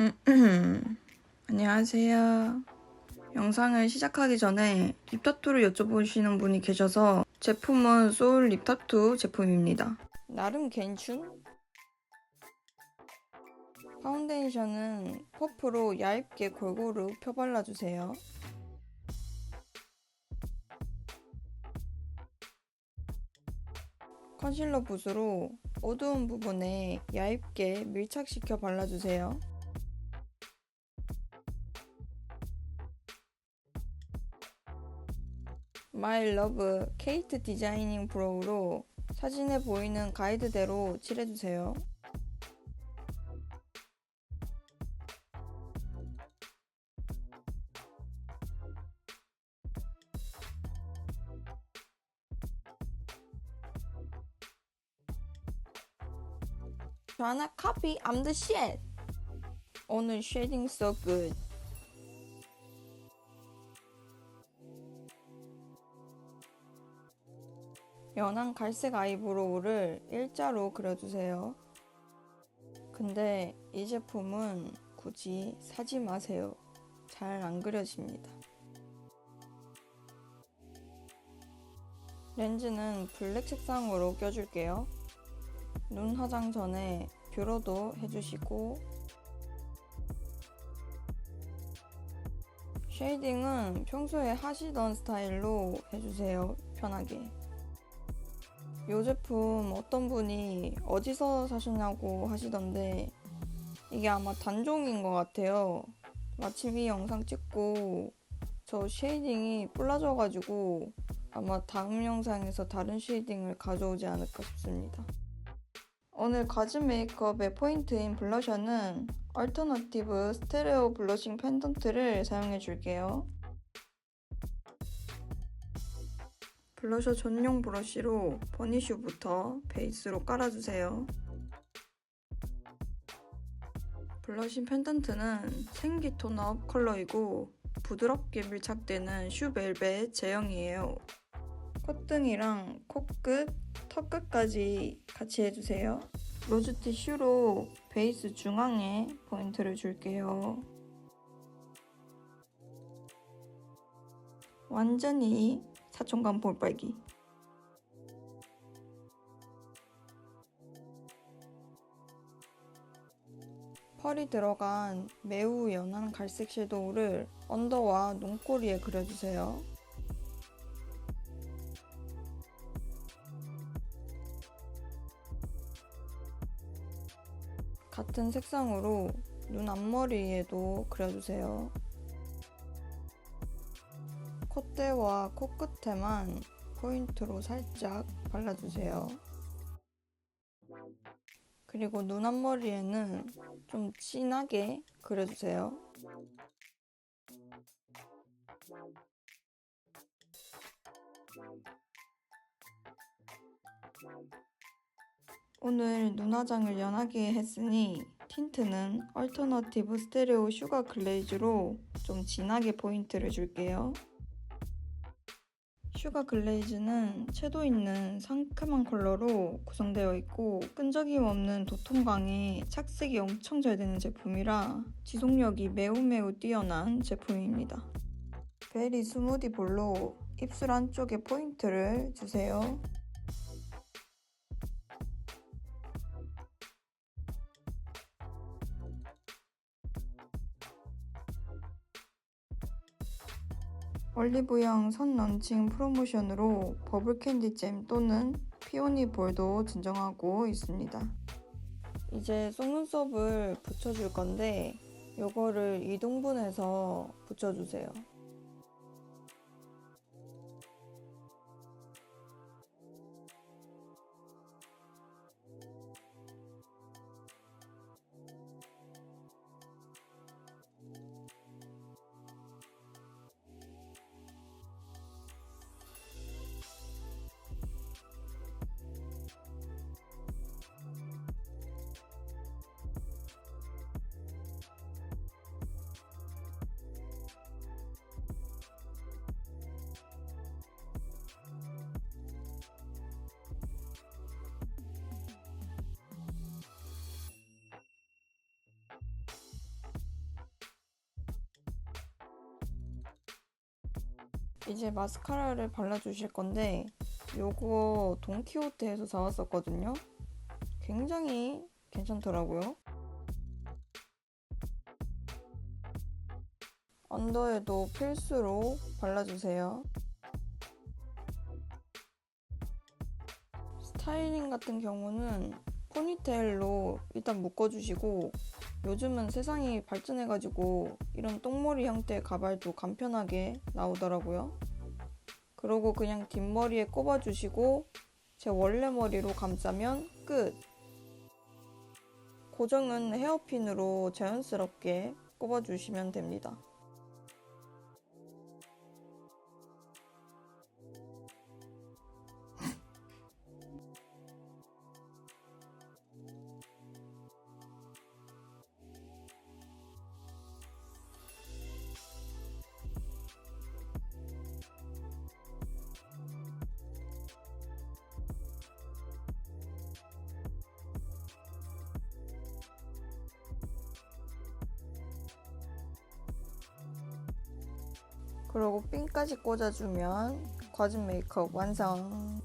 안녕하세요. 영상을 시작하기 전에 립타투를 여쭤보시는 분이 계셔서 제품은 소울 립타투 제품입니다. 나름 괜춘? 파운데이션은 퍼프로 얇게 골고루 펴발라주세요. 컨실러 붓으로 어두운 부분에 얇게 밀착시켜 발라주세요. 마이 러브 케이트 디자이닝 브로우로 사진에 보이는 가이드대로 칠해주세요. Tryna copy, I'm. 오늘 shading so good. 연한 갈색 아이브로우를 일자로 그려주세요. 근데 이 제품은 굳이 사지 마세요. 잘 안 그려집니다. 렌즈는 블랙 색상으로 껴줄게요. 눈 화장 전에 뷰러도 해주시고 쉐이딩은 평소에 하시던 스타일로 해주세요. 편하게. 이 제품 어떤 분이 어디서 사셨냐고 하시던데 이게 아마 단종인 것 같아요. 마침 이 영상 찍고 저 쉐이딩이 뿔라져가지고 아마 다음 영상에서 다른 쉐이딩을 가져오지 않을까 싶습니다. 오늘 가진 메이크업의 포인트인 블러셔는 얼터너티브 스테레오 블러싱 펜던트를 사용해 줄게요. 블러셔 전용 브러쉬로 버니쉬부터 베이스로 깔아주세요. 블러싱 펜던트는 생기 톤업 컬러이고 부드럽게 밀착되는 슈벨벳 제형이에요. 콧등이랑 코끝, 턱끝까지 같이 해주세요. 로즈 티슈로 베이스 중앙에 포인트를 줄게요. 완전히 사촌감 볼빨기. 펄이 들어간 매우 연한 갈색 섀도우를 언더와 눈꼬리에 그려주세요. 같은 색상으로 눈 앞머리에도 그려주세요. 콧대와 코끝에만 포인트로 살짝 발라주세요. 그리고 눈 앞머리에는 좀 진하게 그려주세요. 오늘 눈화장을 연하게 했으니 틴트는 얼터너티브 스테레오 슈가 글레이즈로 좀 진하게 포인트를 줄게요. 슈가 글레이즈는 채도 있는 상큼한 컬러로 구성되어 있고 끈적임 없는 도톰광에 착색이 엄청 잘 되는 제품이라 지속력이 매우 매우 뛰어난 제품입니다. 베리 스무디 볼로 입술 안쪽에 포인트를 주세요. 올리브영 선 런칭 프로모션으로 버블캔디 잼 또는 피오니 볼도 증정하고 있습니다. 이제 속눈썹을 붙여줄 건데 요거를 이동분해서 붙여주세요. 이제 마스카라를 발라주실 건데 요거 돈키호테에서 사왔었거든요. 굉장히 괜찮더라고요. 언더에도 필수로 발라주세요. 스타일링 같은 경우는 포니테일로 일단 묶어주시고 요즘은 세상이 발전해가지고 이런 똥머리 형태의 가발도 간편하게 나오더라고요. 그러고 그냥 뒷머리에 꼽아주시고 제 원래 머리로 감싸면 끝! 고정은 헤어핀으로 자연스럽게 꼽아주시면 됩니다. 그리고 핀까지 꽂아주면 과즙 메이크업 완성!